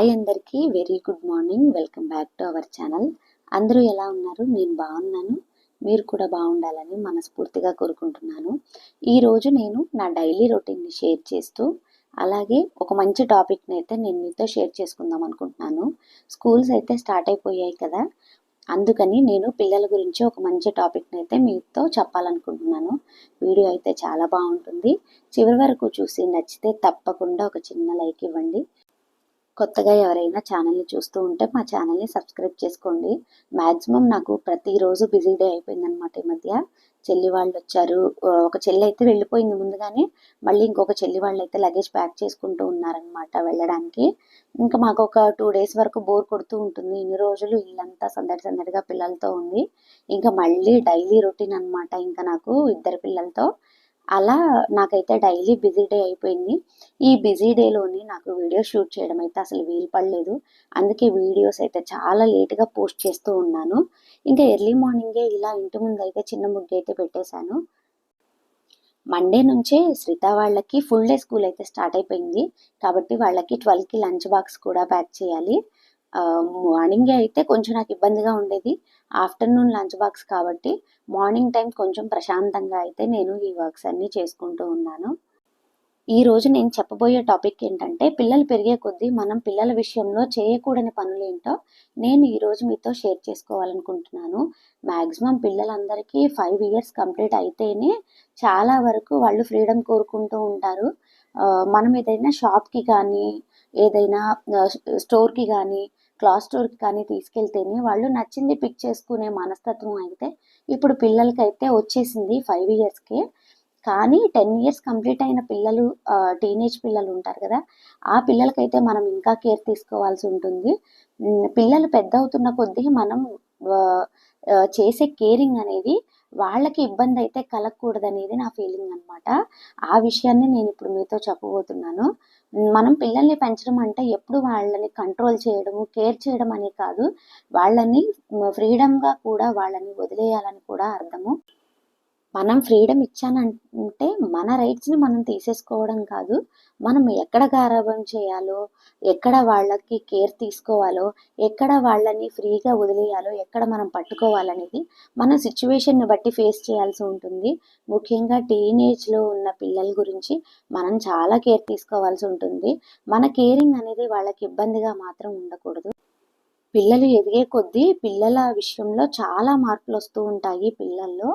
Hi అందరికీ very good morning welcome back to our channel. అందరూ ఎలా ఉన్నారు? నేను బాగున్నాను. మీరు కూడా బాగుండాలని మనస్ఫూర్తిగా కోరుకుంటున్నాను. ఈరోజు నేను నా డైలీ రొటీన్ని షేర్ చేస్తూ అలాగే ఒక మంచి టాపిక్ని అయితే నేను మీతో షేర్ చేసుకుందాం అనుకుంటున్నాను. స్కూల్స్ అయితే స్టార్ట్ అయిపోయాయి కదా. అందుకని నేను పిల్లల గురించి ఒక మంచి టాపిక్ని అయితే మీతో చెప్పాలనుకుంటున్నాను. వీడియో అయితే చాలా బాగుంటుంది. చివరి వరకు చూసి నచ్చితే తప్పకుండా ఒక చిన్న లైక్ ఇవ్వండి. కొత్తగా ఎవరైనా ఛానల్ని చూస్తూ ఉంటే మా ఛానల్ని సబ్స్క్రైబ్ చేసుకోండి. మ్యాక్సిమం నాకు ప్రతిరోజు బిజీ డే అయిపోయిందనమాట ఈ మధ్య. చెల్లి వాళ్ళు వచ్చారు. ఒక చెల్లి అయితే వెళ్ళిపోయింది ముందుగానే. మళ్ళీ ఇంకొక చెల్లి వాళ్ళు అయితే లగేజ్ ప్యాక్ చేసుకుంటూ ఉన్నారనమాట వెళ్ళడానికి. ఇంకా మాకు ఒక టూ డేస్ వరకు బోర్ కొడుతూ ఉంటుంది. ఇన్ని రోజులు ఇల్లంతా సందడి సందడిగా పిల్లలతో ఉంది ఇంకా మళ్ళీ డైలీ రొటీన్ అనమాట ఇంకా నాకు ఇద్దరు పిల్లలతో. అలా నాకైతే డైలీ బిజీ డే అయిపోయింది. ఈ బిజీ డేలోని నాకు వీడియో షూట్ చేయడం అయితే అసలు వీలు పడలేదు. అందుకే వీడియోస్ అయితే చాలా లేట్గా పోస్ట్ చేస్తూ ఉన్నాను. ఇంకా ఎర్లీ మార్నింగే ఇలా ఇంటి ముందు అయితే చిన్న ముగ్గు అయితే పెట్టేశాను. మండే నుంచే శ్రీత వాళ్ళకి ఫుల్ డే స్కూల్ అయితే స్టార్ట్ అయిపోయింది. కాబట్టి వాళ్ళకి ట్వెల్వ్కి లంచ్ బాక్స్ కూడా ప్యాక్ చేయాలి. మార్నింగే అయితే కొంచెం నాకు ఇబ్బందిగా ఉండేది. ఆఫ్టర్నూన్ లంచ్ బాక్స్ కాబట్టి మార్నింగ్ టైం కొంచెం ప్రశాంతంగా అయితే నేను ఈ వర్క్స్ అన్నీ చేసుకుంటూ ఉన్నాను. ఈ రోజు నేను చెప్పబోయే టాపిక్ ఏంటంటే పిల్లలు పెరిగే కొద్దీ మనం పిల్లల విషయంలో చేయకూడని పనులు ఏంటో నేను ఈరోజు మీతో షేర్ చేసుకోవాలనుకుంటున్నాను. మ్యాక్సిమం పిల్లలందరికీ ఫైవ్ ఇయర్స్ కంప్లీట్ అయితేనే చాలా వరకు వాళ్ళు ఫ్రీడమ్ కోరుకుంటూ ఉంటారు. మనం ఏదైనా షాప్కి కానీ ఏదైనా స్టోర్కి కానీ క్లాత్ స్టోర్కి కానీ తీసుకెళ్తేనే వాళ్ళు నచ్చింది పిక్ చేసుకునే మనస్తత్వం అయితే ఇప్పుడు పిల్లలకైతే వచ్చేసింది ఫైవ్ ఇయర్స్కే కానీ టెన్ ఇయర్స్ కంప్లీట్ అయిన పిల్లలు టీనేజ్ పిల్లలు ఉంటారు కదా ఆ పిల్లలకైతే మనం ఇంకా కేర్ తీసుకోవాల్సి ఉంటుంది. పిల్లలు పెద్ద అవుతున్న కొద్దీ మనం చేసే కేరింగ్ అనేది వాళ్ళకి ఇబ్బంది అయితే కలగకూడదు అనేది నా ఫీలింగ్ అనమాట ఆ విషయాన్ని నేను ఇప్పుడు మీతో చెప్పబోతున్నాను. మనం పిల్లల్ని పెంచడం అంటే ఎప్పుడు వాళ్ళని కంట్రోల్ చేయడము కేర్ చేయడం అనే కాదు. వాళ్ళని ఫ్రీడమ్గా కూడా వాళ్ళని వదిలేయాలని కూడా అర్థము. మనం ఫ్రీడమ్ ఇచ్చానంటే మన రైట్స్ని మనం తీసేసుకోవడం కాదు. మనం ఎక్కడ గారాబం చేయాలో ఎక్కడ వాళ్ళకి కేర్ తీసుకోవాలో ఎక్కడ వాళ్ళని ఫ్రీగా వదిలేయాలో ఎక్కడ మనం పట్టుకోవాలనేది మన సిచ్యువేషన్ని బట్టి ఫేస్ చేయాల్సి ఉంటుంది. ముఖ్యంగా టీనేజ్లో ఉన్న పిల్లల గురించి మనం చాలా కేర్ తీసుకోవాల్సి ఉంటుంది. మన కేరింగ్ అనేది వాళ్ళకి ఇబ్బందిగా మాత్రం ఉండకూడదు. పిల్లలు ఎదిగే కొద్దీ పిల్లల విషయంలో చాలా మార్పులు వస్తూ ఉంటాయి పిల్లల్లో.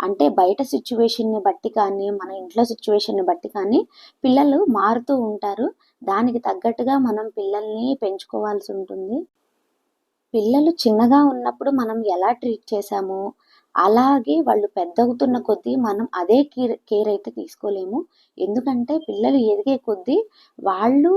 అంటే బయట సిచ్యువేషన్ని బట్టి కానీ మన ఇంట్లో సిచ్యువేషన్ని బట్టి కానీ పిల్లలు మారుతూ ఉంటారు. దానికి తగ్గట్టుగా మనం పిల్లల్ని పెంచుకోవాల్సి ఉంటుంది. పిల్లలు చిన్నగా ఉన్నప్పుడు మనం ఎలా ట్రీట్ చేసామో అలాగే వాళ్ళు పెద్దవుతున్న కొద్దీ మనం అదే కేర్ కేర్ అయితే తీసుకోలేము. ఎందుకంటే పిల్లలు ఎదిగే కొద్దీ వాళ్ళు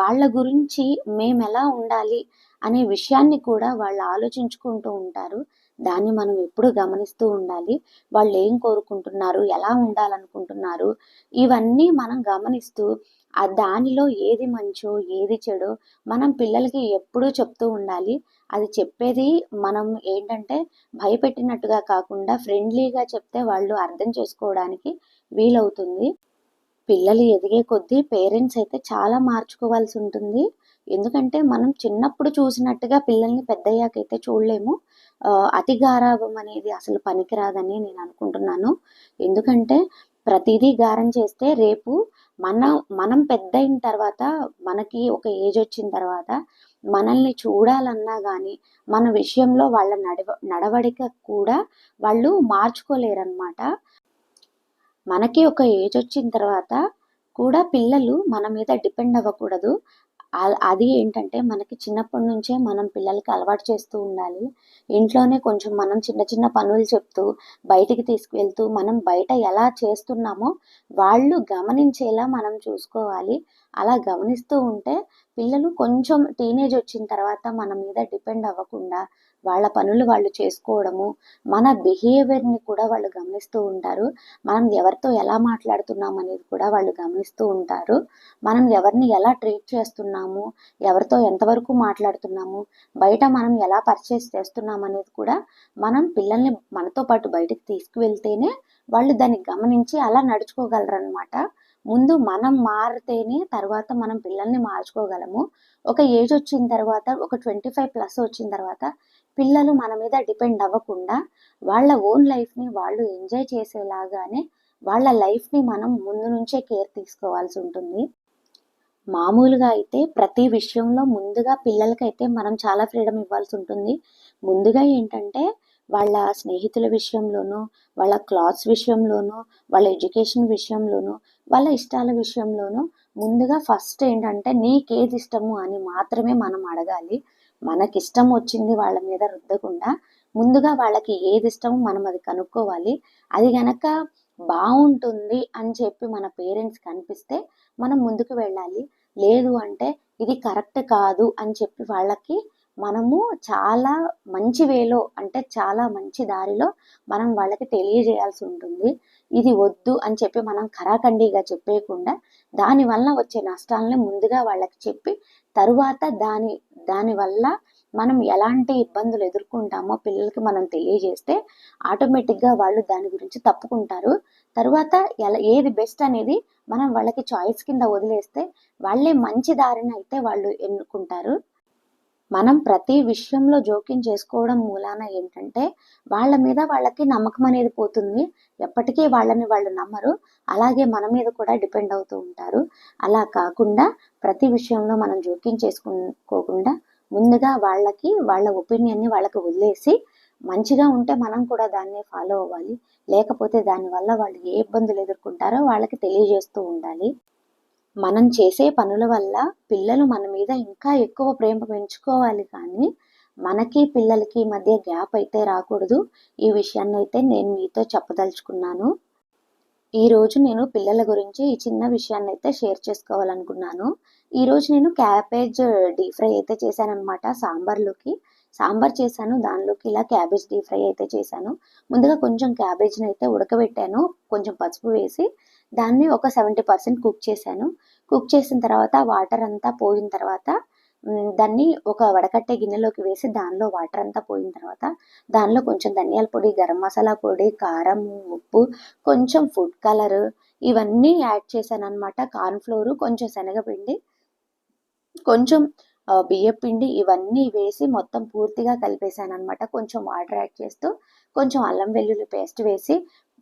వాళ్ళ గురించి మేము ఎలా ఉండాలి అనే విషయాన్ని కూడా వాళ్ళు ఆలోచించుకుంటూ ఉంటారు. దాన్ని మనం ఎప్పుడు గమనిస్తూ ఉండాలి. వాళ్ళు ఏం కోరుకుంటున్నారు? ఎలా ఉండాలనుకుంటున్నారు? ఇవన్నీ మనం గమనిస్తూ ఆ దానిలో ఏది మంచో ఏది చెడో మనం పిల్లలకి ఎప్పుడూ చెప్తూ ఉండాలి. అది చెప్పేది మనం ఏంటంటే భయపెట్టినట్టుగా కాకుండా ఫ్రెండ్లీగా చెప్తే వాళ్ళు అర్థం చేసుకోవడానికి వీలవుతుంది. పిల్లలు ఎదిగే కొద్దీ పేరెంట్స్ అయితే చాలా మార్చుకోవాల్సి ఉంటుంది. ఎందుకంటే మనం చిన్నప్పుడు చూసినట్టుగా పిల్లల్ని పెద్దయ్యాకైతే చూడలేము. అతి గారాభం అనేది అసలు పనికిరాదని నేను అనుకుంటున్నాను. ఎందుకంటే ప్రతిదీ గారం చేస్తే రేపు మనం మనం పెద్ద అయిన తర్వాత మనకి ఒక ఏజ్ వచ్చిన తర్వాత మనల్ని చూడాలన్నా కానీ మన విషయంలో వాళ్ళ నడవ నడవడిక కూడా వాళ్ళు మార్చుకోలేరన్నమాట. మనకి ఒక ఏజ్ వచ్చిన తర్వాత కూడా పిల్లలు మన మీద డిపెండ్ అవ్వకూడదు. అది ఏంటంటే మనకి చిన్నప్పటి నుంచే మనం పిల్లలకి అలవాటు చేస్తూ ఉండాలి. ఇంట్లోనే కొంచెం మనం చిన్న చిన్న పనులు చెప్తూ బయటికి తీసుకువెళ్తూ మనం బయట ఎలా చేస్తున్నామో వాళ్ళు గమనించేలా మనం చూసుకోవాలి. అలా గమనిస్తూ ఉంటే పిల్లలు కొంచెం టీనేజ్ వచ్చిన తర్వాత మన మీద డిపెండ్ అవ్వకుండా వాళ్ళ పనులు వాళ్ళు చేసుకోవడము మన బిహేవియర్ని కూడా వాళ్ళు గమనిస్తూ ఉంటారు. మనం ఎవరితో ఎలా మాట్లాడుతున్నాం అనేది కూడా వాళ్ళు గమనిస్తూ ఉంటారు. మనం ఎవరిని ఎలా ట్రీట్ చేస్తున్నాము ఎవరితో ఎంతవరకు మాట్లాడుతున్నాము బయట మనం ఎలా పర్చేస్ చేస్తున్నాం అనేది కూడా మనం పిల్లల్ని మనతో పాటు బయటకు తీసుకువెళ్తేనే వాళ్ళు దాన్ని గమనించి అలా నడుచుకోగలరు అనమాట ముందు మనం మారితేనే తర్వాత మనం పిల్లల్ని మార్చుకోగలము. ఒక ఏజ్ వచ్చిన తర్వాత ఒక ట్వంటీ ఫైవ్ ప్లస్ వచ్చిన తర్వాత పిల్లలు మన మీద డిపెండ్ అవ్వకుండా వాళ్ళ ఓన్ లైఫ్ని వాళ్ళు ఎంజాయ్ చేసేలాగానే వాళ్ళ లైఫ్ని మనం ముందు నుంచే కేర్ తీసుకోవాల్సి ఉంటుంది. మామూలుగా అయితే ప్రతి విషయంలో ముందుగా పిల్లలకైతే మనం చాలా ఫ్రీడమ్ ఇవ్వాల్సి ఉంటుంది. ముందుగా ఏంటంటే వాళ్ళ స్నేహితుల విషయంలోనూ వాళ్ళ క్లాత్స్ విషయంలోనూ వాళ్ళ ఎడ్యుకేషన్ విషయంలోనూ వాళ్ళ ఇష్టాల విషయంలోనూ ముందుగా ఫస్ట్ ఏంటంటే నీకేది ఇష్టము అని మాత్రమే మనం అడగాలి. మనకి ఇష్టం వచ్చింది వాళ్ళ మీద రుద్దకుండా ముందుగా వాళ్ళకి ఏది ఇష్టమో మనం అది కనుక్కోవాలి. అది గనక బాగుంటుంది అని చెప్పి మన పేరెంట్స్ కనిపిస్తే మనం ముందుకు వెళ్ళాలి. లేదు అంటే ఇది కరెక్ట్ కాదు అని చెప్పి వాళ్ళకి మనము చాలా మంచి వేలో అంటే చాలా మంచి దారిలో మనం వాళ్ళకి తెలియజేయాల్సి ఉంటుంది. ఇది వద్దు అని చెప్పి మనం ఖరాఖండిగా చెప్పేయకుండా దానివల్ల వచ్చే నష్టాలని ముందుగా వాళ్ళకి చెప్పి తరువాత దాని దానివల్ల మనం ఎలాంటి ఇబ్బందులు ఎదుర్కొంటామో పిల్లలకి మనం తెలియజేస్తే ఆటోమేటిక్గా వాళ్ళు దాని గురించి తప్పుకుంటారు. తర్వాత ఎలా ఏది బెస్ట్ అనేది మనం వాళ్ళకి చాయిస్ కింద వదిలేస్తే వాళ్ళే మంచి దారిని అయితే వాళ్ళు ఎన్నుకుంటారు. మనం ప్రతి విషయంలో జోక్యం చేసుకోవడం మూలాన ఏంటంటే వాళ్ళ మీద వాళ్ళకి నమ్మకం అనేది పోతుంది. ఎప్పటికీ వాళ్ళని వాళ్ళు నమ్మరు. అలాగే మన మీద కూడా డిపెండ్ అవుతూ ఉంటారు. అలా కాకుండా ప్రతి విషయంలో మనం జోక్యం చేసుకోకుండా ముందుగా వాళ్ళకి వాళ్ళ ఒపీనియన్ని వాళ్ళకి వదిలేసి మంచిగా ఉంటే మనం కూడా దాన్ని ఫాలో అవ్వాలి. లేకపోతే దానివల్ల వాళ్ళు ఏ ఇబ్బందులు ఎదుర్కొంటారో వాళ్ళకి తెలియజేస్తూ ఉండాలి. మనం చేసే పనుల వల్ల పిల్లలు మన మీద ఇంకా ఎక్కువ ప్రేమ పెంచుకోవాలి కానీ మనకి పిల్లలకి మధ్య గ్యాప్ అయితే రాకూడదు. ఈ విషయాన్ని అయితే నేను మీతో చెప్పదలుచుకున్నాను. ఈరోజు నేను పిల్లల గురించి ఈ చిన్న విషయాన్ని అయితే షేర్ చేసుకోవాలనుకున్నాను. ఈరోజు నేను క్యాబేజ్ డీప్ ఫ్రై అయితే చేశానమాట సాంబార్లోకి. సాంబార్ చేశాను దానిలోకి ఇలా క్యాబేజ్ డీప్ ఫ్రై అయితే చేశాను. ముందుగా కొంచెం క్యాబేజ్ని అయితే ఉడకబెట్టాను. కొంచెం పసుపు వేసి దాన్ని ఒక సెవెంటీ పర్సెంట్ కుక్ చేశాను. కుక్ చేసిన తర్వాత వాటర్ అంతా పోయిన తర్వాత దాన్ని ఒక వడకట్టే గిన్నెలోకి వేసి దానిలో వాటర్ అంతా పోయిన తర్వాత దానిలో కొంచెం ధనియాల పొడి గరం మసాలా పొడి కారం ఉప్పు కొంచెం ఫుడ్ కలర్ ఇవన్నీ యాడ్ చేశాను అనమాట కార్న్ఫ్లోరు కొంచెం శనగపిండి కొంచెం బియ్యం పిండి ఇవన్నీ వేసి మొత్తం పూర్తిగా కలిపేశాను అనమాట కొంచెం వాటర్ యాడ్ చేస్తూ కొంచెం అల్లం వెల్లుల్లి పేస్ట్ వేసి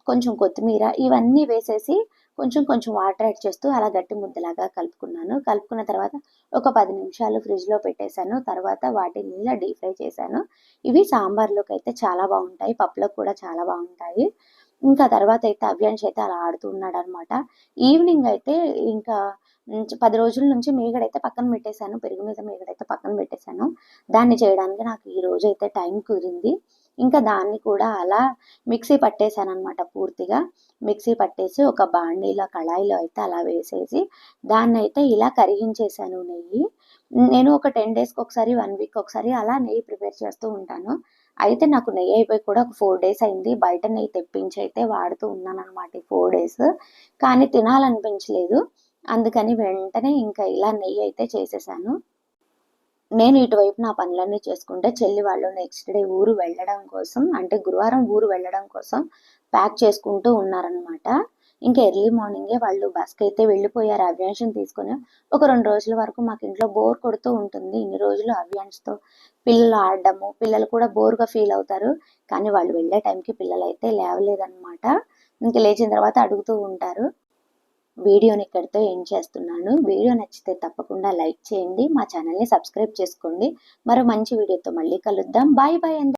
కొంచెం కొత్తిమీర ఇవన్నీ వేసేసి కొంచెం కొంచెం వాటర్ యాడ్ చేస్తూ అలా గట్టి ముద్దలాగా కలుపుకున్నాను. కలుపుకున్న తర్వాత ఒక పది నిమిషాలు ఫ్రిడ్జ్లో పెట్టేశాను. తర్వాత వాటిని ఇలా డీప్ ఫ్రై చేశాను. ఇవి సాంబార్లోకి అయితే చాలా బాగుంటాయి. పప్పులకు కూడా చాలా బాగుంటాయి. ఇంకా తర్వాత అయితే అభ్యాన్స్ అయితే అలా ఆడుతూ ఉన్నాడు అనమాట ఈవినింగ్ అయితే ఇంకా పది రోజుల నుంచి మేగడైతే పక్కన పెట్టేశాను. పెరుగు మీద మేగడైతే పక్కన పెట్టేశాను. దాన్ని చేయడానికి నాకు ఈ రోజు అయితే టైం కుదిరింది. ఇంకా దాన్ని కూడా అలా మిక్సీ పట్టేశాను అనమాట పూర్తిగా. మిక్సీ పట్టేసి ఒక బాండీలో కళాయిలో అయితే అలా వేసేసి దాన్ని అయితే ఇలా కరిగించేశాను నెయ్యి. నేను ఒక టెన్ డేస్కి ఒకసారి వన్ వీక్ ఒకసారి అలా నెయ్యి ప్రిపేర్ చేస్తూ ఉంటాను. అయితే నాకు నెయ్యి అయిపోయి కూడా ఒక ఫోర్ డేస్ అయింది. బయట నెయ్యి తెప్పించి అయితే వాడుతూ ఉన్నాను అనమాట ఈ ఫోర్ డేస్. కానీ తినాలనిపించలేదు. అందుకని వెంటనే ఇంకా ఇలా నెయ్యి అయితే చేసేసాను. నేను ఇటువైపు నా పనులన్నీ చేసుకుంటే చెల్లి వాళ్ళు నెక్స్ట్ డే ఊరు వెళ్ళడం కోసం అంటే గురువారం ఊరు వెళ్ళడం కోసం ప్యాక్ చేసుకుంటూ ఉన్నారనమాట ఇంకా ఎర్లీ మార్నింగే వాళ్ళు బస్కి అయితే వెళ్ళిపోయారు. అవ్యాన్షన్ తీసుకొని ఒక రెండు రోజుల వరకు మాకు ఇంట్లో బోర్ కొడుతూ ఉంటుంది. ఇన్ని రోజులు అవ్యాన్స్తో పిల్లలు ఆడడము పిల్లలు కూడా బోర్గా ఫీల్ అవుతారు. కానీ వాళ్ళు వెళ్ళే టైంకి పిల్లలు అయితే లేవలేదన్నమాట. ఇంక లేచిన తర్వాత అడుగుతూ ఉంటారు. వీడియోని ఇక్కడితో ఏం చేస్తున్నాను. వీడియో నచ్చితే తప్పకుండా లైక్ చేయండి. మా ఛానల్ని సబ్స్క్రైబ్ చేసుకోండి. మరో మంచి వీడియోతో మళ్ళీ కలుద్దాం. బాయ్ బాయ్ అందరూ